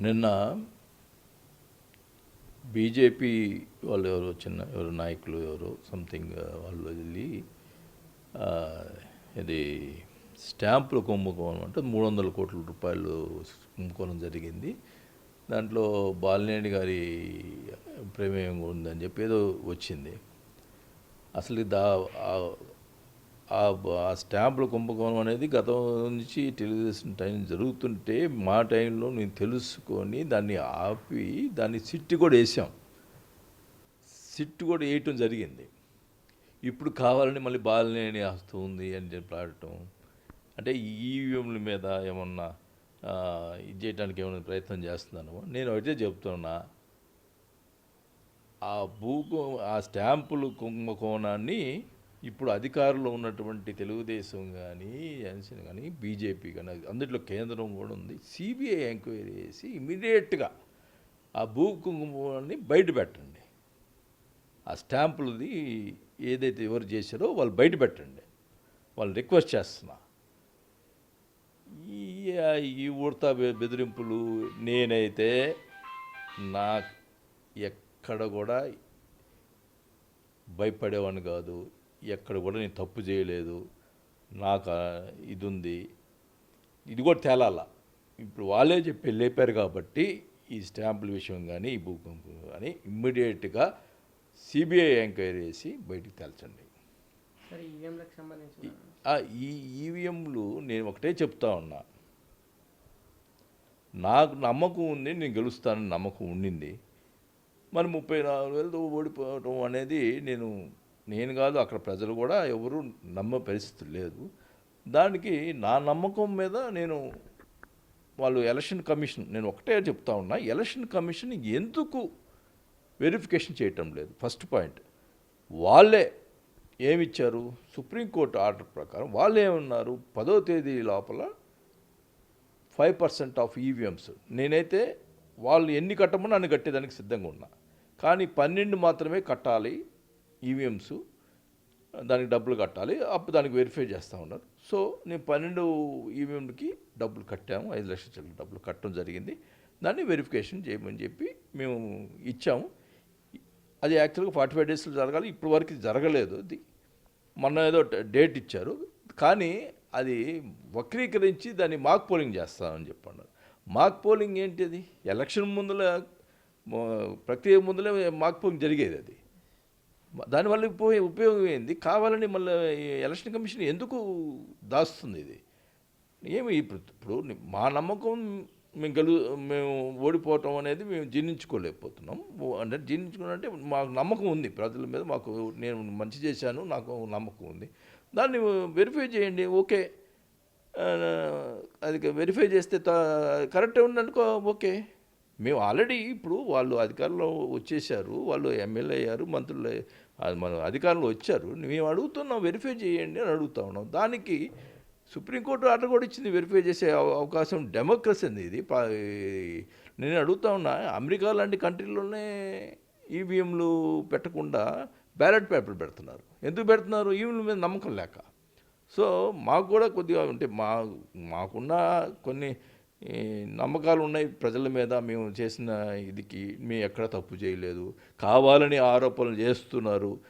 నిన్న బీజేపీ వాళ్ళు ఎవరో చిన్న ఎవరు నాయకులు ఎవరో సంథింగ్ వాళ్ళు వెళ్ళి ఇది స్టాంపులు కుంభకోణం అంటే మూడు వందల కోట్ల రూపాయలు కుంభకోణం జరిగింది. దాంట్లో బాలినేని గారి ప్రమేయం ఉందని చెప్పి ఏదో వచ్చింది. అసలు దా ఆ- స్టాంపుల కుంభకోణం అనేది గతం నుంచి తెలుగుదేశం టైం జరుగుతుంటే మా టైంలో నేను తెలుసుకొని దాన్ని ఆపి దాన్ని సిట్టు కూడా వేసాం. సిట్టు కూడా వేయటం జరిగింది. ఇప్పుడు కావాలని మళ్ళీ బాలనేని వస్తుంది అని చెప్పి ఆడటం అంటే ఈవీఎంల మీద ఏమన్నా ఇది చేయడానికి ఏమైనా ప్రయత్నం చేస్తున్నాను నేను ఒకటే చెప్తున్నా. ఆ భూకు ఆ స్టాంపులు కుంభకోణాన్ని ఇప్పుడు అధికారంలో ఉన్నటువంటి తెలుగుదేశం కానీ జనసేన కానీ బీజేపీ కానీ అందులో కేంద్రం కూడా ఉంది. సిబిఐ ఎంక్వైరీ చేసి ఇమీడియట్గా ఆ భూ కుంకుమని బయట పెట్టండి. ఆ స్టాంపులది ఏదైతే ఎవరు చేశారో వాళ్ళు బయట పెట్టండి. వాళ్ళు రిక్వెస్ట్ చేస్తున్నా. ఈ ఉడతా బె- బెదిరింపులు నేనైతే నా ఎక్కడ కూడా భయపడేవాడిని కాదు. ఎక్కడ కూడా నేను తప్పు చేయలేదు నాకు ఇది ఉంది ఇది కూడా తేలాల? ఇప్పుడు వాళ్ళే చెప్పి లేపారు కాబట్టి ఈ స్టాంపుల విషయం కానీ ఈ భూకంపం కానీ ఇమ్మీడియట్గా సిబిఐ ఎంక్వైరీ చేసి బయటికి తేల్చండి. ఈ ఈవీఎంలు నేను ఒకటే చెప్తా ఉన్నా. నాకు నమ్మకం ఉంది నేను గెలుస్తానని నమ్మకం ఉండింది. మరి ముప్పై నాలుగు వేలతో ఓడిపోవటం అనేది నేను నేను కాదు అక్కడ ప్రజలు కూడా ఎవరు నమ్మే పరిస్థితి లేదు. దానికి నా నమ్మకం మీద నేను వాళ్ళు ఎలక్షన్ కమిషన్ నేను ఒకటే చెప్తా ఉన్నా ఎలక్షన్ కమిషన్ ఎందుకు వెరిఫికేషన్ చేయటం లేదు? First point. వాళ్ళే ఏమిచ్చారు? సుప్రీంకోర్టు ఆర్డర్ ప్రకారం వాళ్ళు ఏమన్నారు? పదో తేదీ లోపల ఫైవ్ పర్సెంట్ ఆఫ్ ఈవీఎంస్. నేనైతే వాళ్ళు ఎన్ని కట్టమో నన్ను కట్టేదానికి సిద్ధంగా ఉన్నా. కానీ పన్నెండు మాత్రమే కట్టాలి ఈవీఎంస్. దానికి డబ్బులు కట్టాలి. అప్పుడు దానికి వెరిఫై చేస్తూ ఉన్నారు. సో నేను పన్నెండు ఈవీఎంకి డబ్బులు కట్టాము. ఐదు లక్షల చిల్లర డబ్బులు కట్టడం జరిగింది. దాన్ని వెరిఫికేషన్ చేయమని చెప్పి మేము ఇచ్చాము. అది యాక్చువల్గా ఫార్టీ ఫైవ్ డేస్లో జరగాలి. ఇప్పటి వరకు జరగలేదు. అది మొన్న ఏదో డేట్ ఇచ్చారు. కానీ అది వక్రీకరించి దాన్ని మాక్ పోలింగ్ చేస్తామని చెప్పన్నారు. మాక్ పోలింగ్ ఏంటి అది? ఎలక్షన్ ముందుల ప్రక్రియ ముందులే మాక్ పోలింగ్ జరిగేది అది. దానివల్ల పోయే ఉపయోగం ఏంది కావాలని మళ్ళీ ఎలక్షన్ కమిషన్ ఎందుకు దాస్తుంది ఇది? ఏమి ఇప్పుడు ఇప్పుడు మా నమ్మకం మేము గెలు మేము ఓడిపోవటం అనేది మేము జీర్ణించుకోలేకపోతున్నాం. అంటే జీర్ణించుకున్న అంటే మాకు నమ్మకం ఉంది. ప్రజల మీద మాకు నేను మంచి చేశాను నాకు నమ్మకం ఉంది. దాన్ని వెరిఫై చేయండి. ఓకే. అది వెరిఫై చేస్తే కరెక్ట్ ఉందనుకో ఓకే. మేము ఆల్రెడీ ఇప్పుడు వాళ్ళు అధికారంలో వచ్చేసారు వాళ్ళు ఎమ్మెల్యే అయ్యారు మంత్రులు మన అధికారంలో వచ్చారు. మేము అడుగుతున్నాం వెరిఫై చేయండి అని అడుగుతా ఉన్నాం. దానికి సుప్రీంకోర్టు ఆర్డర్ కూడా ఇచ్చింది వెరిఫై చేసే అవకాశం డెమోక్రసీ అండి ఇది. పా- నేను అడుగుతా ఉన్నా అమెరికా లాంటి కంట్రీలోనే ఈవీఎంలు పెట్టకుండా బ్యాలెట్ పేపర్ పెడుతున్నారు. ఎందుకు పెడుతున్నారు? ఈవీఎంల మీద నమ్మకం లేక. సో మాకు కూడా కొద్దిగా అంటే మా మాకున్న కొన్ని నమ్మకాలు ఉన్నాయి ప్రజల మీద మేము చేసిన ఇదికి మేము ఎక్కడ తప్పు చేయలేదు. కావాలని ఆరోపణలు చేస్తున్నారు.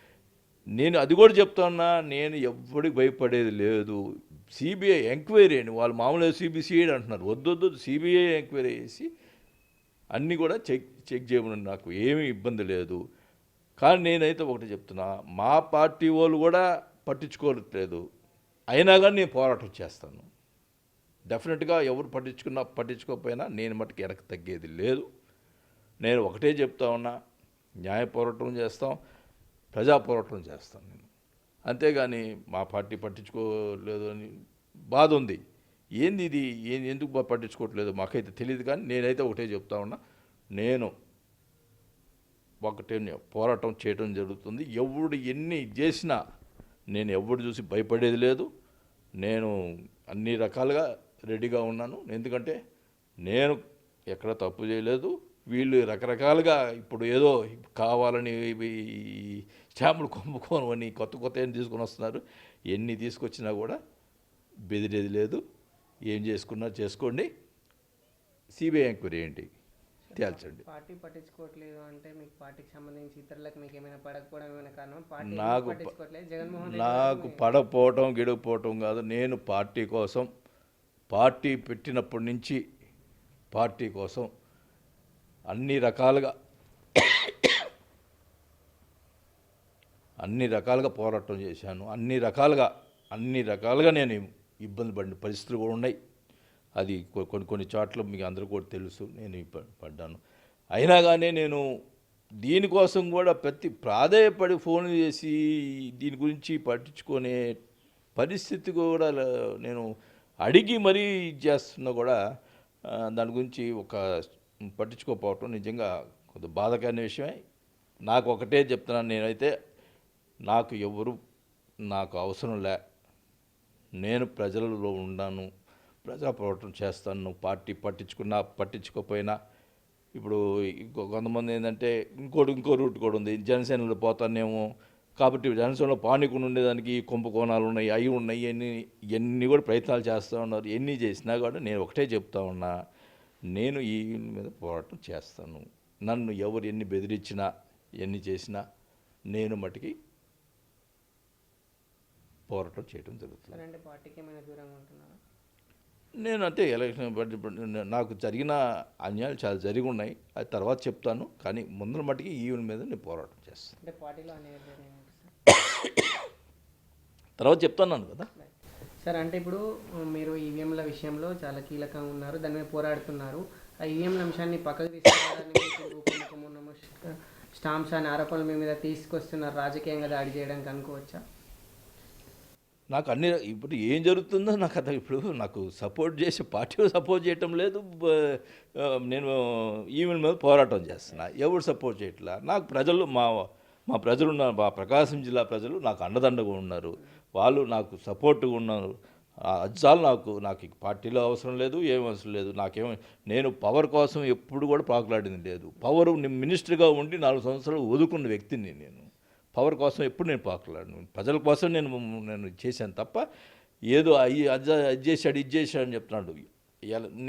నేను అది కూడా చెప్తున్నా నేను ఎవ్వడికి భయపడేది లేదు. సిబిఐ ఎంక్వైరీ అని వాళ్ళు మామూలుగా సిబిసిఐడి అంటున్నారు. వద్దొద్దు సిబిఐ ఎంక్వైరీ చేసి అన్నీ కూడా చెక్ చెక్ చేయమని నాకు ఏమీ ఇబ్బంది లేదు. కానీ నేనైతే ఒకటి చెప్తున్నా మా పార్టీ వాళ్ళు కూడా పట్టించుకోవట్లేదు. అయినా కానీ నేను పోరాటం చేస్తాను. డెఫినెట్గా ఎవరు పట్టించుకున్నా పట్టించుకోకపోయినా నేను మటుకు వెనక్కి తగ్గేది లేదు. నేను ఒకటే చెప్తా ఉన్నా న్యాయ పోరాటం చేస్తాం ప్రజా పోరాటం చేస్తాను నేను. అంతేగాని మా పార్టీ పట్టించుకోలేదు అని బాధ ఉంది. ఏంది ఇది? ఏంది ఎందుకు బా- పట్టించుకోవట్లేదు? మాకైతే తెలియదు కానీ నేనైతే ఒకటే చెప్తా ఉన్నా నేను ఒకటే పోరాటం చేయడం జరుగుతుంది. ఎవడు ఎన్ని చేసినా నేను ఎవడు చూసి భయపడేది లేదు. నేను అన్ని రకాలుగా రెడీగా ఉన్నాను. ఎందుకంటే నేను ఎక్కడ తప్పు చేయలేదు. వీళ్ళు రకరకాలుగా ఇప్పుడు ఏదో కావాలని స్టాంపులు కొమ్ముకోను అని కొత్త కొత్త ఏం తీసుకొని వస్తున్నారు. ఎన్ని తీసుకొచ్చినా కూడా బెదిరేది లేదు. ఏం చేసుకున్నా చేసుకోండి. సిబిఐ ఎంక్వైరీ ఏంటి? తేల్చండి. పార్టీ పట్టించుకోవట్లేదు అంటే మీకు పార్టీకి సంబంధించి ఇతరులకు మీకు ఏమైనా పడకపోవడం ఏమైనా కారణం పార్టీ నాకు నాకు పడపోవటం గిడకపోవటం కాదు. నేను పార్టీ కోసం పార్టీ పెట్టినప్పటి నుంచి పార్టీ కోసం అన్ని రకాలుగా అన్ని రకాలుగా పోరాటం చేశాను. అన్ని రకాలుగా అన్ని రకాలుగా నేను ఇబ్బంది పడిన పరిస్థితులు కూడా ఉన్నాయి. అది కొన్ని కొన్ని చోట్ల మీకు అందరూ కూడా తెలుసు. నేను పడ్డాను. అయినా కానీ నేను దీనికోసం కూడా ప్రతి ప్రాధేయపడి ఫోన్ చేసి దీని గురించి పట్టించుకునే పరిస్థితి కూడా నేను అడిగి మరీ ఇది చేస్తున్నా కూడా దాని గురించి ఒక పట్టించుకోకపోవటం నిజంగా కొంత బాధకరమైన విషయమే. నాకు ఒకటే చెప్తున్నాను నేనైతే నాకు ఎవరు నాకు అవసరం లే. నేను ప్రజలలో ఉన్నాను ప్రజా పోరాటం చేస్తాను పార్టీ పట్టించుకున్నా పట్టించుకోపోయినా ఇప్పుడు ఇంకో కొంతమంది ఏంటంటే ఇంకోటి ఇంకో రూట్ కూడా ఉంది. జనసేనలో పోతానేమో కాబట్టి జనసేనలో పానీకుని ఉండేదానికి కుంభకోణాలు ఉన్నాయి అవి ఉన్నాయి ఎన్ని ఎన్ని కూడా ప్రయత్నాలు చేస్తూ ఉన్నారు. ఎన్ని చేసినా కూడా నేను ఒకటే చెప్తా ఉన్నా నేను ఈ మీద పోరాటం చేస్తాను. నన్ను ఎవరు ఎన్ని బెదిరించినా ఎన్ని చేసినా నేను మటుకి పోరాటం చేయడం జరుగుతుంది. పార్టీకి ఏమైనా దూరంగా ఉంటున్నారా? నేను అంటే ఎలక్షన్ బట్టి నాకు జరిగిన అన్యాయాలు చాలా జరిగి ఉన్నాయి అది తర్వాత చెప్తాను. కానీ ముందర మట్టుకి ఈవెన్ మీద నేను పోరాటం చేస్తాను. తర్వాత చెప్తున్నాను కదా. సార్ అంటే ఇప్పుడు మీరు ఈవీఎంల విషయంలో చాలా కీలకంగా ఉన్నారు. దాని మీద పోరాడుతున్నారు. ఆ ఈవీఎంల అంశాన్ని పక్కకు ఉపముఖ్యమన్నాము స్టాంప్స్ అనే ఆరోపణలు మీ మీద తీసుకొస్తున్నారు. రాజకీయంగా దాడి చేయడానికి అనుకోవచ్చా? నాకు అన్ని ఇప్పుడు ఏం జరుగుతుందో నాకు అతను ఇప్పుడు నాకు సపోర్ట్ చేసి పార్టీ సపోర్ట్ చేయటం లేదు నేను ఈవెన్ మీద పోరాటం చేస్తున్నా. ఎవరు సపోర్ట్ చేయట్లా? నాకు ప్రజలు మా మా ప్రజలు ఉన్నారు మా ప్రకాశం జిల్లా ప్రజలు నాకు అండదండగా ఉన్నారు. వాళ్ళు నాకు సపోర్ట్గా ఉన్నారు. ఆ, నాకు నాకు పార్టీలో అవసరం లేదు ఏం అవసరం లేదు. నాకేం నేను పవర్ కోసం ఎప్పుడు కూడా పాకులాడింది లేదు. పవర్ మినిస్టర్గా ఉండి నాలుగు సంవత్సరాలు వదుకున్న వ్యక్తిని నేను. పవర్ కోసం ఎప్పుడు నేను పాకులాడను. ప్రజల కోసం నేను నేను చేశాను తప్ప ఏదో అయ్యి అది అది చేశాడు ఇది చేశాడు అని చెప్తున్నాడు.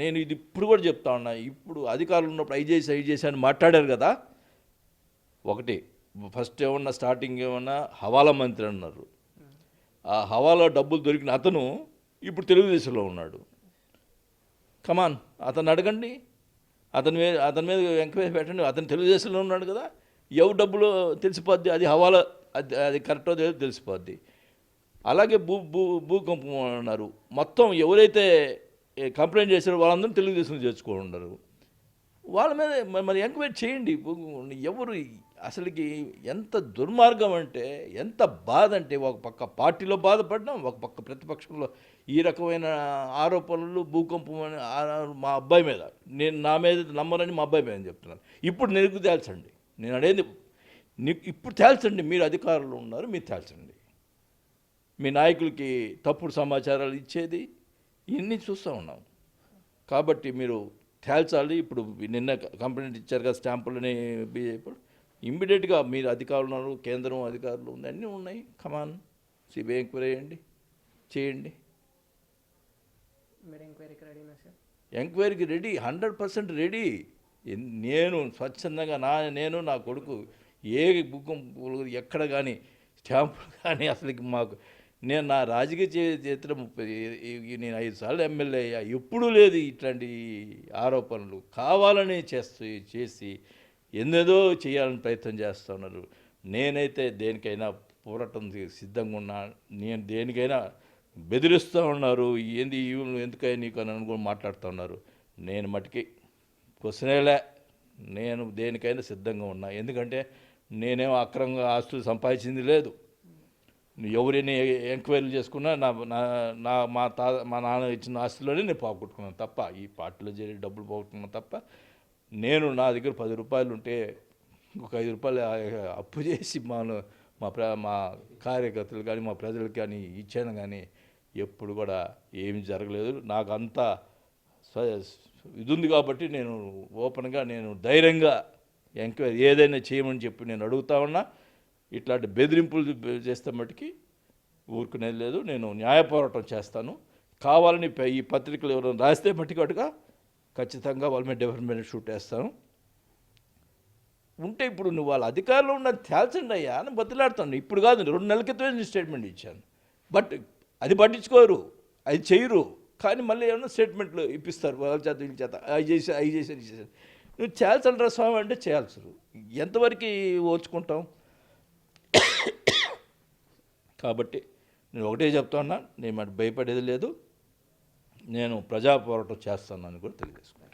నేను ఇది ఇప్పుడు కూడా చెప్తా ఉన్నా ఇప్పుడు అధికారులు ఉన్నప్పుడు అవి చేసి అవి చేసి అని మాట్లాడారు కదా. ఒకటి ఫస్ట్ ఏమన్నా స్టార్టింగ్ ఏమన్నా హవాలా మంత్రి అన్నారు. ఆ హవాలా డబ్బులు దొరికిన అతను ఇప్పుడు తెలుగుదేశంలో ఉన్నాడు. కమాన్ అతను అడగండి. అతని మీద అతని మీద ఎంక్వైరీ పెట్టండి. అతను తెలుగుదేశంలో ఉన్నాడు కదా. ఎవరు డబ్బులు తెలిసిపోద్ది? అది హవాలా అది అది కరెక్టో లేదో తెలిసిపోద్ది. అలాగే భూ భూ భూకంపం అన్నారు. మొత్తం ఎవరైతే కంప్లైంట్ చేశారో వాళ్ళందరూ తెలుగుదేశం చేర్చుకొని వాళ్ళ మీద మరి ఎంక్వైరీ చేయండి. ఎవరు అసలుకి ఎంత దుర్మార్గం అంటే ఎంత బాధ అంటే ఒక పక్క పార్టీలో బాధపడడం ఒక పక్క ప్రతిపక్షంలో ఈ రకమైన ఆరోపణలు భూకంపం అని మా అబ్బాయి మీద. నేను నా మీద నమ్మరని మా అబ్బాయి మీద చెప్తున్నాను. ఇప్పుడు నీకు తేల్చండి. నేను అనేది నీకు ఇప్పుడు తేల్చండి మీరు అధికారులు ఉన్నారు మీరు తేల్చండి. మీ నాయకులకి తప్పుడు సమాచారాలు ఇచ్చేది ఇవన్నీ చూస్తూ ఉన్నాం. కాబట్టి మీరు తేల్చాలి ఇప్పుడు నిన్న కంప్లైంట్ ఇచ్చారు కదా స్టాంపులని బీజేపీ ఇమ్మీడియట్గా మీరు అధికారులు ఉన్నారు కేంద్రం అధికారులు ఉంది అన్నీ ఉన్నాయి. కమాన్ సిబిఐ ఎంక్వైరీ చేయండి చేయండి. ఎంక్వైరీకి రెడీ హండ్రెడ్ పర్సెంట్ రెడీ. నేను స్వచ్ఛందంగా నా నేను నా కొడుకు ఏ బుక్కం ఎక్కడ కానీ స్టాంపులు కానీ అసలు మాకు నేను నా రాజకీయ చేతిలో చరిత్ర ముప్పై నేను ఐదు సార్లు ఎమ్మెల్యే అయ్యా. ఎప్పుడూ లేదు ఇట్లాంటి ఆరోపణలు. కావాలని చేస్తూ చేసి ఎన్నేదో చేయాలని ప్రయత్నం చేస్తున్నారు నేనైతే దేనికైనా పోరాటం సిద్ధంగా ఉన్నా నేను దేనికైనా బెదిరిస్తూ ఉన్నారు. ఏంది ఎందుకైనా ఎందుకై నీకు అని అనుకుని మాట్లాడుతూ ఉన్నారు. నేను మటుకి క్వశ్చనేలే నేను దేనికైనా సిద్ధంగా ఉన్నా. ఎందుకంటే నేనేం అక్రమంగా ఆస్తులు సంపాదించింది లేదు. ఎవరిని ఎంక్వైరీ చేసుకున్నా నా నా నా మా తా మా నాన్న ఇచ్చిన ఆస్తుల్లోనే నేను పోగొట్టుకున్నాను తప్ప ఈ పార్టీలో చేరి డబ్బులు పోగొట్టుకున్నాను తప్ప నేను నా దగ్గర పది రూపాయలు ఉంటే ఒక ఐదు రూపాయలు అప్పు చేసి మా మా ప్ర మా కార్యకర్తలు కానీ మా ప్రజలకు కానీ ఇచ్చాను కానీ ఎప్పుడు కూడా ఏమి జరగలేదు. నాకు అంతా ఇది ఉంది కాబట్టి నేను ఓపెన్గా నేను ధైర్యంగా ఎంక్వైరీ ఏదైనా చేయమని చెప్పి నేను అడుగుతా ఉన్నా. ఇట్లాంటి బెదిరింపులు చేస్తే మటుకి ఊరుకునేది లేదు. నేను న్యాయ పోరాటం చేస్తాను. కావాలని ఈ పత్రికలు ఎవరైనా రాస్తే మట్టికట్టుగా ఖచ్చితంగా వాళ్ళ మీద డెవలప్మెంట్ షూట్ వేస్తాను. ఉంటే ఇప్పుడు నువ్వు వాళ్ళ అధికారంలో ఉన్న తేల్చండి అయ్యా అని బతిలాడుతాను. ఇప్పుడు కాదు రెండు నెలల క్రితమే నేను స్టేట్మెంట్ ఇచ్చాను. బట్ అది పట్టించుకోరు. అది చేయరు. కానీ మళ్ళీ ఏమన్నా స్టేట్మెంట్లు ఇప్పిస్తారు వాళ్ళ చేత వీళ్ళ చేత. అవి చేసి అవి చేసి ఇది చేశారు నువ్వు చేయాల్సిన స్వామి అంటే చేయాల్సరు ఎంతవరకు ఓర్చుకుంటాం కాబట్టి నేను ఒకటే చెప్తున్నా నేను మరి భయపడేది లేదు. నేను ప్రజా పోరాటం చేస్తానని కూడా తెలియజేసుకున్నాను